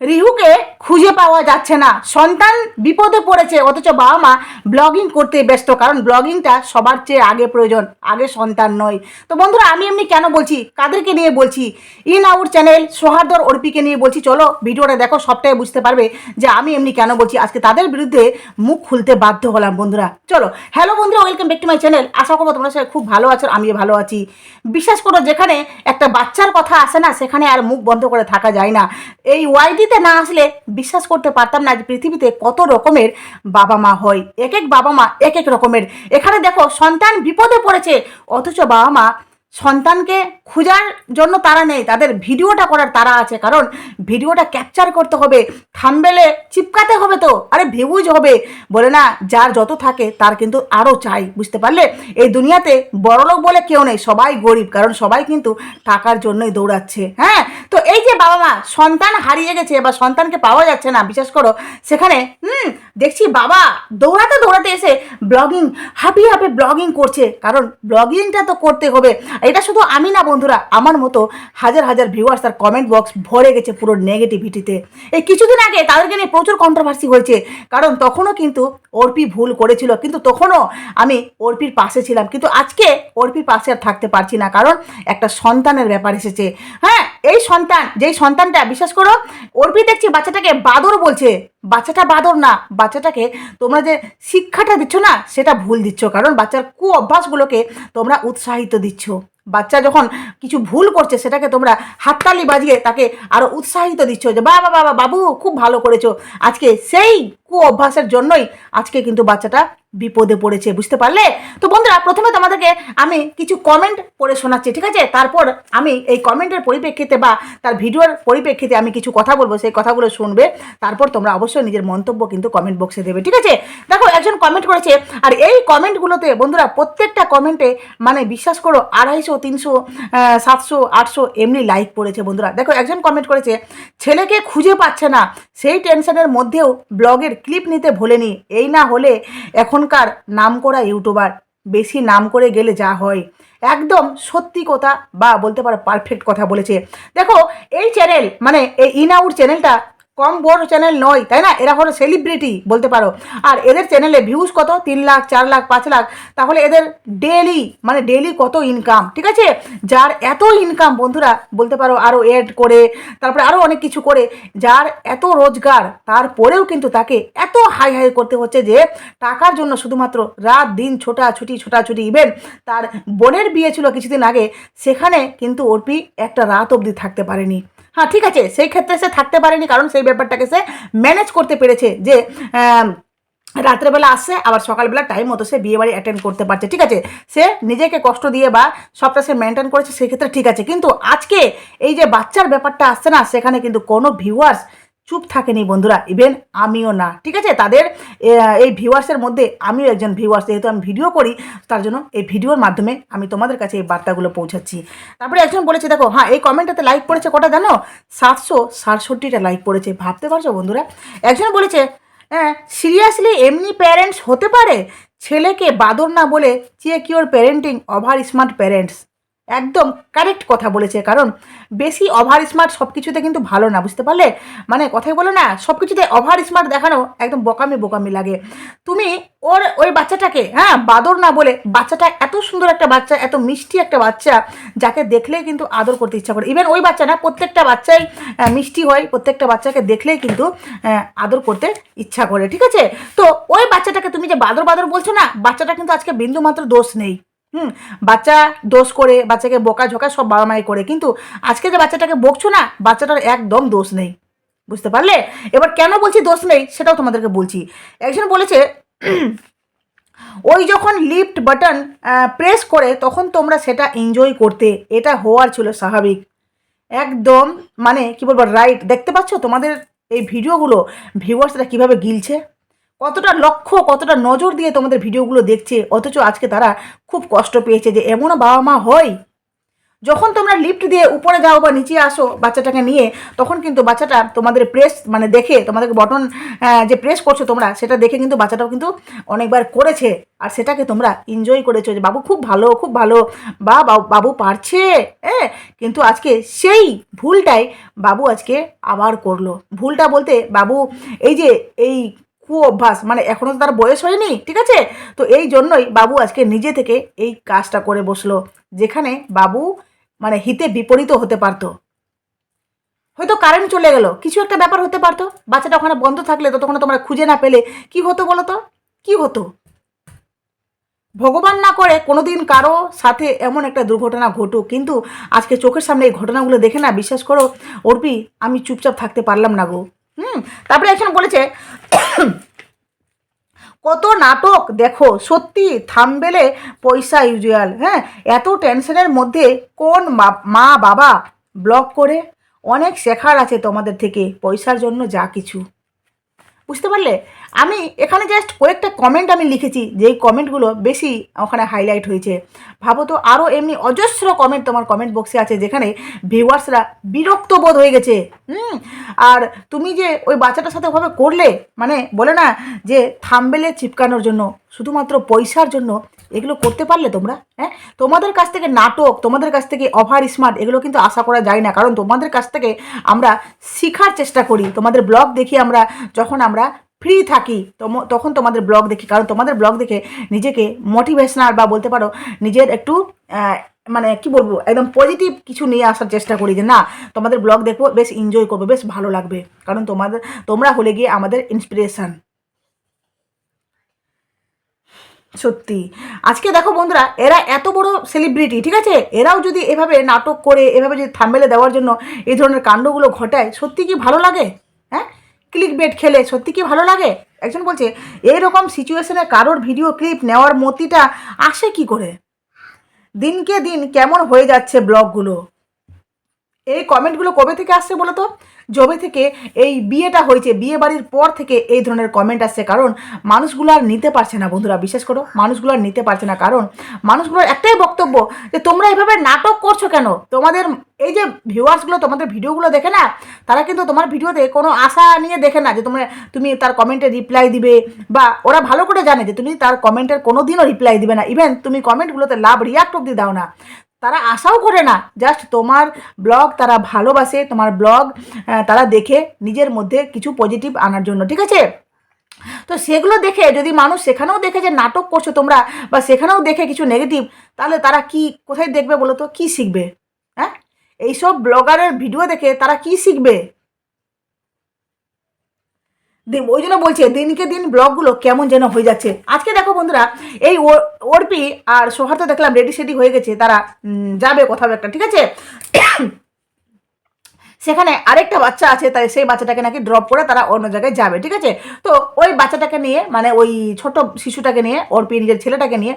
রিহুকে খুঁজে পাওয়া যাচ্ছে না। সন্তান বিপদে পড়েছে, অথচ বাবা মা ব্লগিং করতে ব্যস্ত, কারণ ব্লগিংটা সবার চেয়ে আগে প্রয়োজন, আগে সন্তান নয়। তো বন্ধুরা, আমি এমনি কেন বলছি? কাদেরকে নিয়ে বলছি? ইন আউর চ্যানেল সোহার্দর অর্পিকে নিয়ে বলছি, চলো ভিডিওটা দেখো, সবটাই বুঝতে পারবে যে আমি এমনি কেন বলছি। আজকে তাদের বিরুদ্ধে মুখ খুলতে বাধ্য হলাম, বন্ধুরা। চলো হ্যালো বন্ধুরা welcome back to my channel আশা করব তোমরা সবাই খুব ভালো আছো, আমিও ভালো আছি। বিশ্বাস করো, যেখানে একটা বাচ্চার কথা আসে না, সেখানে আর মুখ বন্ধ করে থাকা যায় না। এই ওয়াইডিতে না আসলে বিশ্বাস করতে পারতাম না যে পৃথিবীতে কত রকমের বাবা মা হয়। এক এক বাবা মা এক এক রকমের। এখানে দেখো সন্তান বিপদে পড়েছে, অথচ বাবা মা সন্তানকে খোঁজার জন্য তারা নেই, তাদের ভিডিওটা করার তারা আছে, কারণ ভিডিওটা ক্যাপচার করতে হবে থামবেলে চিপকাতে হবে তো, আরে ভিউজ হবে, বলে না, যার যত থাকে তার কিন্তু আরও চাই, বুঝতে পারলে? এই দুনিয়াতে বড়লোক বলে কেউ নেই, সবাই গরিব, কারণ সবাই কিন্তু টাকার জন্যই দৌড়াচ্ছে হ্যাঁ? তো এই যে বাবা মা, সন্তান হারিয়ে গেছে, বা সন্তানকে পাওয়া যাচ্ছে না, বিশ্বাস করো, সেখানে, হুম দেখছি বাবা দৌড়াতে দৌড়াতে এসে ব্লগিং হাঁপিয়ে হাঁপিয়ে ব্লগিং করছে। কারণ ব্লগিংটা তো করতে হবে। এটা শুধু আমি না বন্ধুরা, আমার মতো হাজার হাজার ভিউয়ার্স আর কমেন্ট বক্স ভরে গেছে পুরো নেগেটিভিটিতে এই কিছুদিন আগে তাদেরকে নিয়ে প্রচুর কন্ট্রোভার্সি হয়েছে। কারণ তখনও কিন্তু অর্পি ভুল করেছিল। কিন্তু তখনও আমি অর্পির পাশে ছিলাম। কিন্তু আজকে অর্পির পাশে আর থাকতে পারছি না। কারণ একটা সন্তানের ব্যাপার এসেছে। হ্যাঁ এই সন্তান, যেই সন্তানটা, বিশ্বাস করো, অর্পি দেখছি বাচ্চাটাকে বাদর বলছে। বাচ্চাটা বাদর না, বাচ্চাটাকে তোমরা যে শিক্ষাটা দিচ্ছ না, সেটা ভুল দিচ্ছ। কারণ বাচ্চার কু অভ্যাসগুলোকে তোমরা উৎসাহিত দিচ্ছ। বাচ্চা যখন কিছু ভুল করছে, সেটাকে তোমরা হাততালি বাজিয়ে তাকে আরও উৎসাহিত দিচ্ছ যে, বাবা বাবা, বাবু খুব ভালো করেছ। আজকে সেই কু অভ্যাসের জন্যই আজকে কিন্তু বাচ্চাটা বিপদে পড়েছে। বুঝতে পারলে? তো বন্ধুরা, প্রথমে তোমাদেরকে আমি কিছু কমেন্ট পড়ে শোনাচ্ছি, ঠিক আছে? তারপর আমি এই কমেন্টের পরিপ্রেক্ষিতে বা তার ভিডিওর পরিপ্রেক্ষিতে আমি কিছু কথা বলব, সেই কথাগুলো শুনবে। তারপর তোমরা অবশ্যই নিজের মন্তব্য কিন্তু কমেন্ট বক্সে দেবে, ঠিক আছে? দেখো, একজন কমেন্ট করেছে, আর এই কমেন্টগুলোতে বন্ধুরা প্রত্যেকটা কমেন্টে মানে বিশ্বাস করো আড়াইশো, তিনশো সাতশো, আটশো এমনি লাইক পড়েছে বন্ধুরা। দেখো, একজন কমেন্ট করেছে, ছেলেকে খুঁজে পাচ্ছে না, সেই টেনশনের মধ্যেও ব্লগের ক্লিপ নিতে ভোলেনি, এই না হলে এখনকার নাম করা ইউটিউবার বেশি নাম করে গেলে যা হয়। একদম সত্যি কথা বা বলতে পারো পারফেক্ট কথা বলেছে। দেখো, এই চ্যানেল মানে এই ইনাউর চ্যানেলটা কম বড় চ্যানেল নয়, তাই না? এরা হলো সেলিব্রিটি বলতে পারো। আর এদের চ্যানেলে ভিউজ কত? তিন লাখ, চার লাখ, পাঁচ লাখ। তাহলে এদের ডেলি মানে ডেলি কত ইনকাম ঠিক আছে? যার এত ইনকাম বন্ধুরা, বলতে পারো আরও এড করে, তারপরে আরও অনেক কিছু করে, যার এত রোজগার তারপরেও কিন্তু তাকে এত হাই হাই করতে হচ্ছে যে, টাকার জন্য শুধুমাত্র রাত দিন ছোটাছুটি ছোটাছুটি ইভেন তার বোনের বিয়ে ছিল কিছুদিন আগে, সেখানে কিন্তু অর্পি একটা রাত অবধি থাকতে পারেনি। হ্যাঁ ঠিক আছে, সেই ক্ষেত্রে সে থাকতে পারেনি কারণ সেই ব্যাপারটাকে সে ম্যানেজ করতে পেরেছে যে রাত্রেবেলা আসছে, আবার সকালবেলা টাইম মতো সে বিয়ে বাড়ি অ্যাটেন্ড করতে পারছে, ঠিক আছে? সে নিজেকে কষ্ট দিয়ে বা সবটা সে মেনটেন করেছে, সেক্ষেত্রে ঠিক আছে। কিন্তু আজকে এই যে বাচ্চার ব্যাপারটা আসছে না, সেখানে কিন্তু কোনো ভিউয়ার্স চুপ থাকেনি বন্ধুরা ইভেন আমিও না, ঠিক আছে? তাদের এই ভিউয়ার্সের মধ্যে আমিও একজন ভিউয়ার্স যেহেতু আমি ভিডিও করি, তার জন্য এই ভিডিওর মাধ্যমে আমি তোমাদের কাছে এই বার্তাগুলো পৌঁছাচ্ছি। তারপরে একজন বলেছে, দেখো হ্যাঁ এই কমেন্টটাতে লাইক পড়েছে কটা জানো? সাতশো সাতষট্টিটা লাইক পড়েছে, ভাবতে পারছ বন্ধুরা? একজন বলেছে হ্যাঁ সিরিয়াসলি এমনি প্যারেন্টস হতে পারে? ছেলেকে বাদর না বলে check your parenting over smart parents একদম কারেক্ট কথা বলেছে, কারণ বেশি ওভার স্মার্ট সব কিছুতে কিন্তু ভালো না, বুঝতে পারলে? মানে কথাই বলে না সব কিছুতে ওভার স্মার্ট দেখানো একদম বোকামি বোকামি লাগে। তুমি ওর, ওই বাচ্চাটাকে হ্যাঁ বাদর না বলে, বাচ্চাটা এত সুন্দর একটা বাচ্চা, এত মিষ্টি একটা বাচ্চা, যাকে দেখলেই কিন্তু আদর করতে ইচ্ছা করে। ইভেন ওই বাচ্চা না, প্রত্যেকটা বাচ্চাই মিষ্টি হয়, প্রত্যেকটা বাচ্চাকে দেখলেই কিন্তু আদর করতে ইচ্ছা করে, ঠিক আছে? তো ওই বাচ্চাটাকে তুমি যে বাদর বাদর বলছো না, বাচ্চাটা কিন্তু আজকে বিন্দু মাত্র দোষ নেই। হুম, বাচ্চা দোষ করে, বাচ্চাকে বোকা ঝোকা সব বাবা মাই করে। কিন্তু আজকে যে বাচ্চাটাকে বকছো না, বাচ্চাটার একদম দোষ নেই। বুঝতে পারলে? এবার কেন বলছি দোষ নেই, সেটাও তোমাদেরকে বলছি। একজন বলেছে, ওই যখন লিফট বাটন প্রেস করে, তখন তোমরা সেটা এনজয় করতে। এটা হওয়ার ছিল স্বাভাবিক। একদম মানে কি বলব রাইট দেখতে পাচ্ছ তোমাদের এই ভিডিওগুলো ভিউয়ার্সরা কীভাবে গিলছে? কতটা লক্ষ্য, কতটা নজর দিয়ে তোমাদের ভিডিওগুলো দেখছে, অথচ আজকে তারা খুব কষ্ট পেয়েছে যে এমনও বাবা মা হয়। যখন তোমরা লিফট দিয়ে উপরে যাও বা নিচে আসো বাচ্চাটাকে নিয়ে, তখন কিন্তু বাচ্চাটা তোমাদের প্রেস মানে দেখে তোমাদের বটন যে প্রেস করছ তোমরা, সেটা দেখে কিন্তু বাচ্চাটাও কিন্তু অনেকবার করেছে। আর সেটাকে তোমরা এনজয় করেছ যে, বাবু, খুব ভালো খুব ভালো বা, বাবু পারছে। হ্যাঁ কিন্তু আজকে সেই ভুলটাই বাবু আজকে আবার করল। ভুলটা বলতে বাবু, এই যে, এই কু অভ্যাস। মানে এখনও তার বয়স হয়নি, ঠিক আছে? তো এই জন্যই বাবু আজকে নিজে থেকে এই কাজটা করে বসল, যেখানে বাবু মানে হিতে বিপরীত হতে পারতো। হয়তো কারেন্ট চলে গেল, কিছু একটা ব্যাপার হতে পারতো। বাচ্চাটা ওখানে বন্ধ থাকলে ততক্ষণ তোমরা খুঁজে না পেলে। কি হতো বলো তো? কি হতো? ভগবান না করে কোনোদিন কারও সাথে এমন একটা দুর্ঘটনা ঘটুক, কিন্তু আজকে চোখের সামনে এই ঘটনাগুলো দেখে না বিশ্বাস করো, অর্পি, আমি চুপচাপ থাকতে পারলাম না গো। হুম? তারপরে একজন বলেছে কত নাটক, দেখো, সত্যি থামবেলে পয়সা ইউজুয়াল হ্যাঁ? এত টেনশনের মধ্যে কোন মা- বাবা ব্লক করে? অনেক শেখার আছে তোমাদের থেকে, পয়সার জন্য যা কিছু। বুঝতে পারলে? আমি এখানে জাস্ট কয়েকটা কমেন্ট আমি লিখেছি, যেই কমেন্টগুলো বেশি ওখানে হাইলাইট হয়েছে। ভাবো তো আরও এমনি অজস্র কমেন্ট তোমার কমেন্ট বক্সে আছে, যেখানে ভিউয়ার্সরা বিরক্ত বোধ হয়ে গেছে। হুম? আর তুমি যে ওই বাচ্চাটার সাথে ওভাবে করলে মানে বলে না যে থামবেলে চিপকানোর জন্য, শুধুমাত্র পয়সার জন্য এগুলো করতে পারলে তোমরা হ্যাঁ? তোমাদের কাছ থেকে নাটক, তোমাদের কাছ থেকে অভার স্মার্ট এগুলো কিন্তু আশা করা যায় না। কারণ তোমাদের কাছ থেকে আমরা শেখার চেষ্টা করি। তোমাদের ব্লগ দেখি আমরা, যখন আমরা ফ্রি থাকি তখন তোমাদের ব্লগ দেখি। কারণ তোমাদের ব্লগ দেখে নিজেকে মোটিভেশনাল বা বলতে পারো, নিজের একটু মানে কি বলব, একদম পজিটিভ কিছু নিয়ে আসার চেষ্টা করি যে, না, তোমাদের ব্লগ দেখব, বেশ এনজয় করব, বেশ ভালো লাগবে। কারণ তোমাদের, তোমরা হলে গিয়ে আমাদের ইন্সপিরেশন সত্যি। আজকে দেখো বন্ধুরা, এরা এত বড় সেলিব্রিটি ঠিক আছে? এরাও যদি এভাবে নাটক করে, এভাবে যদি থাম্বেলে দেওয়ার জন্য এই ধরনের কাণ্ডগুলো ঘটায়, সত্যি কি ভালো লাগে? হ্যাঁ? ক্লিক বেট খেলে সত্যি কি ভালো লাগে? একজন বলছে, এইরকম সিচুয়েশনে কারোর ভিডিও ক্লিপ নেওয়ার মতিটা আসে কি করে? দিনকে দিন কেমন হয়ে যাচ্ছে ব্লগগুলো এই কমেন্টগুলো কবে থেকে আসছে বলো তো? যবে থেকে এই বিয়েটা হয়েছে বিয়ে বাড়ির পর থেকে এই ধরনের কমেন্ট আসছে। কারণ মানুষগুলো আর নিতে পারছে না বন্ধুরা বিশেষ করো, মানুষগুলো আর নিতে পারছে না। কারণ মানুষগুলোর একটাই বক্তব্য যে, তোমরা এভাবে নাটক করছ কেন? তোমাদের এই যে ভিউয়ার্সগুলো তোমাদের ভিডিওগুলো দেখে না, তারা কিন্তু তোমার ভিডিওতে কোনো আশা নিয়ে দেখে না যে, তোমরা, তুমি তার কমেন্টে রিপ্লাই দিবে। বা ওরা ভালো করে জানে যে, তুমি তার কমেন্টের কোনো দিনও রিপ্লাই দিবে না। ইভেন তুমি কমেন্টগুলোতে লাভ রিয়াক্ট অব্দি দাও না। তারা আশাও করে না জাস্ট তোমার ব্লগ তারা ভালোবাসে, তোমার ব্লগ তারা দেখে নিজের মধ্যে কিছু পজিটিভ আনার জন্য, ঠিক আছে? তো সেগুলো দেখে যদি মানুষ সেখানেও দেখে যে নাটক করছ তোমরা বা সেখানেও দেখে কিছু নেগেটিভ তাহলে তারা কি, কোথায় দেখবে বলো তো? কী শিখবে? হ্যাঁ? এইসব ব্লগারের ভিডিও দেখে তারা কি শিখবে? ওই জন্য বলছে, দিনকে দিন ব্লগগুলো কেমন যেন হয়ে যাচ্ছে। আজকে দেখো বন্ধুরা, এই অর্পি আর সোহার্ত দেখলাম রেডি সেডি হয়ে গেছে, তারা যাবে কোথাও একটা ঠিক আছে? সেখানে আরেকটা বাচ্চা আছে, তাই সেই বাচ্চাটাকে নাকি ড্রপ করে তারা অন্য জায়গায় যাবে, ঠিক আছে? তো ওই বাচ্চাটাকে নিয়ে মানে ওই ছোট শিশুটাকে নিয়ে, ওর অর্পি নিজের ছেলেটাকে নিয়ে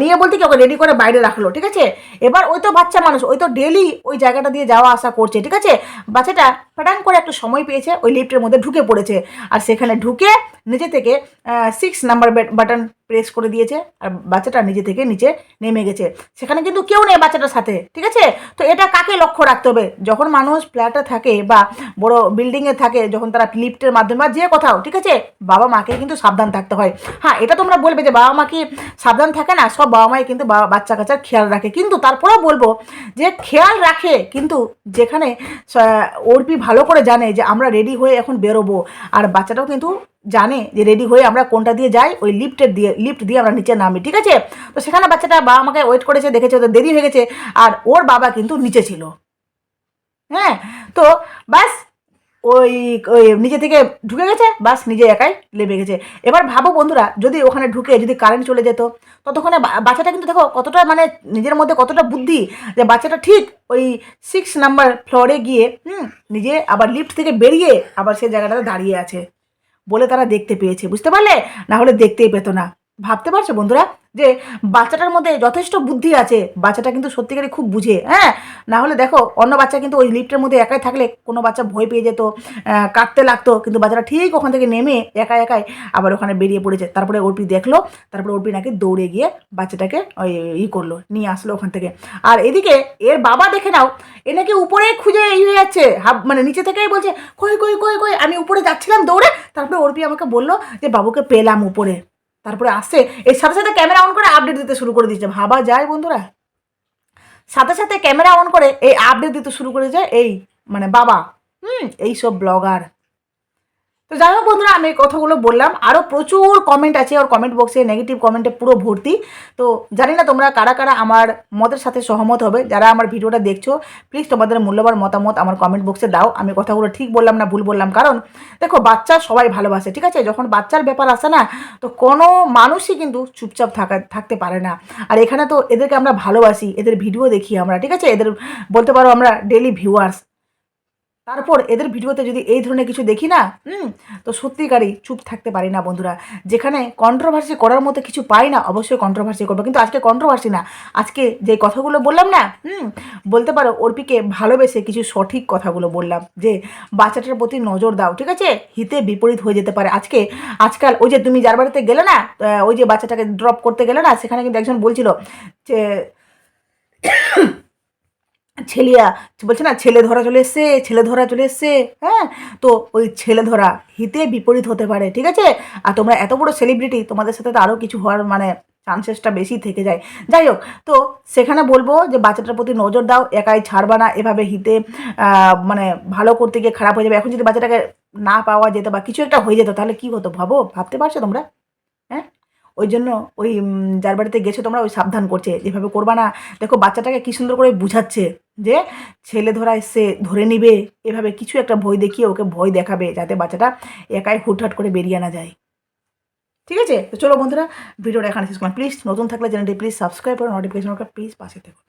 নিয়ে বলতে কি ওকে রেডি করে বাইরে রাখল, ঠিক আছে? এবার ওই তো বাচ্চা মানুষ, ওই তো ডেলি ওই জায়গাটা দিয়ে যাওয়া আসা করছে, ঠিক আছে? বাচ্চাটা ফটান করে একটু সময় পেয়েছে, ওই লিফটের মধ্যে ঢুকে পড়েছে। আর সেখানে ঢুকে নিজে থেকে সিক্স নাম্বার বাটন প্রেস করে দিয়েছে আর বাচ্চাটা নিজে থেকে নিচে নেমে গেছে। সেখানে কিন্তু কেউ নেই বাচ্চাটার সাথে, ঠিক আছে? তো এটা কাকে লক্ষ্য রাখতে হবে? যখন মানুষ ফ্ল্যাটে থাকে বা বড় বিল্ডিংয়ে থাকে, যখন তারা লিফটের মাধ্যমে বা যে কোথাও, ঠিক আছে? বাবা মাকে কিন্তু সাবধান থাকতে হয়। হ্যাঁ এটা তোমরা বলবে যে বাবা মা কি সাবধান থাকে না? সব বাবা মাই কিন্তু বাচ্চা কাচ্চার খেয়াল রাখে। কিন্তু তারপরেও বলব যে খেয়াল রাখে কিন্তু যেখানে অর্পি ভালো করে জানে যে আমরা রেডি হয়ে এখন বেরোবো। আর বাচ্চাটাও কিন্তু জানে যে রেডি হয়ে আমরা কোনটা দিয়ে যাই, ওই লিফটের দিয়ে লিফট দিয়ে আমরা নিচে নামি, ঠিক আছে? তো সেখানে বাচ্চাটা বাবা আমাকে ওয়েট করেছে, দেখেছে, ওদের দেরি হয়ে গেছে, আর ওর বাবা কিন্তু নিচে ছিল। হ্যাঁ? তো বাস ওই ওই নিজে থেকে ঢুকে গেছে, বাস নিজে একাই লেবে গেছে। এবার ভাবো বন্ধুরা, যদি ওখানে ঢুকে যদি কারেন্ট চলে যেত, ততক্ষণে বাচ্চাটা কিন্তু দেখো কতটা মানে নিজের মধ্যে কতটা বুদ্ধি যে বাচ্চাটা ঠিক ওই সিক্স নাম্বার ফ্লোরে গিয়ে, হুম, নিজে আবার লিফট থেকে বেরিয়ে আবার সেই জায়গাটাতে দাঁড়িয়ে আছে। বলে তারা দেখতে পেয়েছে বুঝতে পারলে? না হলে দেখতেই পেতো না। ভাবতে পারছ বন্ধুরা? যে বাচ্চাটার মধ্যে যথেষ্ট বুদ্ধি আছে, বাচ্চাটা কিন্তু সত্যিকারই খুব বুঝে হ্যাঁ? না হলে দেখো, অন্য বাচ্চা কিন্তু ওই লিফটের মধ্যে একাই থাকলে কোনো বাচ্চা ভয় পেয়ে যেত কাঁদতে লাগতো, কিন্তু বাচ্চাটা ঠিক ওখান থেকে নেমে একা একাই আবার ওখানে বেরিয়ে পড়েছে। তারপরে অর্পি দেখল, তারপরে অর্পি নাকি দৌড়ে গিয়ে বাচ্চাটাকে ওই ই করল, নিয়ে আসলো ওখান থেকে। আর এদিকে এর বাবা দেখে নাও, এ নাকি উপরে খুঁজে ই হয়ে যাচ্ছে, হাব মানে নিচে থেকেই বলছে, কই কই কই কই, আমি উপরে যাচ্ছিলাম দৌড়ে? তারপরে অর্পি আমাকে বলল যে, বাবুকে পেলাম উপরে। তারপরে আসছে এর সাথে সাথে ক্যামেরা অন করে আপডেট দিতে শুরু করে দিচ্ছে ভাবা যায় বন্ধুরা। সাথে সাথে ক্যামেরা অন করে এই আপডেট দিতে শুরু করে যায় এই মানে বাবা। হুম এইসব ব্লগার তো যাই হোক বন্ধুরা, আমি এই কথাগুলো বললাম। আরও প্রচুর কমেন্ট আছে ওর কমেন্ট বক্সে নেগেটিভ কমেন্টে পুরো ভর্তি। তো জানি না তোমরা কারা কারা আমার মতের সাথে সহমত হবে। যারা আমার ভিডিওটা দেখছ প্লিজ তোমাদের মূল্যবান মতামত আমার কমেন্ট বক্সে দাও। আমি কথাগুলো ঠিক বললাম না ভুল বললাম? কারণ দেখো, বাচ্চা সবাই ভালোবাসে, ঠিক আছে? যখন বাচ্চার ব্যাপার আসে না, তো কোনো মানুষই কিন্তু চুপচাপ থাকা, থাকতে পারে না। আর এখানে তো এদেরকে আমরা ভালোবাসি, এদের ভিডিও দেখি আমরা, ঠিক আছে? এদের বলতে পারো আমরা ডেলি ভিউয়ার্স তারপর এদের ভিডিওতে যদি এই ধরনের কিছু দেখি না, হুম, তো সত্যিকারই চুপ থাকতে পারি না বন্ধুরা। যেখানে কন্ট্রোভার্সি করার মতো কিছু পাই না, অবশ্যই কন্ট্রোভার্সি করব। কিন্তু আজকে কন্ট্রোভার্সি না, আজকে যে কথাগুলো বললাম না, হুম, বলতে পারো অর্পিকে ভালোবেসে কিছু সঠিক কথাগুলো বললাম, যে বাচ্চাটার প্রতি নজর দাও, ঠিক আছে? হিতে বিপরীত হয়ে যেতে পারে। আজকে, আজকাল ওই যে তুমি যার বাড়িতে গেলে না ওই যে বাচ্চাটাকে ড্রপ করতে গেলে না, সেখানে কিন্তু একজন বলছিল যে ছেলিয়া বলছে না, ছেলে ধরা চলে এসছে, ছেলে ধরা চলে এসছে হ্যাঁ? তো ওই ছেলে ধরা হিতে বিপরীত হতে পারে, ঠিক আছে? আর তোমরা এত বড় সেলিব্রিটি তোমাদের সাথে তো আরও কিছু হওয়ার মানে চান্সেসটা বেশি থেকে যায়। যাই হোক, তো সেখানে বলব যে বাচ্চাটার প্রতি নজর দাও, একাই ছাড়বা না, এভাবে হিতে মানে ভালো করতে গিয়ে খারাপ হয়ে যাবে। এখন যদি বাচ্চাটাকে না পাওয়া যেত বা কিছু একটা হয়ে যেত, তাহলে কী হতো ভাবো? ভাবতে পারছ তোমরা? হ্যাঁ? ওই জন্য ওই যার বাড়িতে গেছো তোমরা ওই সাবধান করছে, যেভাবে করবা না। দেখো বাচ্চাটাকে কি সুন্দর করে বুঝাচ্ছে যে, ছেলে ধরা এসে ধরে নিবে, এভাবে কিছু একটা ভয় দেখিয়ে ওকে ভয় দেখাবে, যাতে বাচ্চাটা একাই হুটহাট করে বেরিয়ে না যায়। ঠিক আছে? তো চলো বন্ধুরা, ভিডিওটা এখানে শেষ করলাম। প্লিজ নতুন থাকলে চ্যানেলটি প্লিজ সাবস্ক্রাইব করো নোটিফিকেশন প্লিজ পাশে থেকো।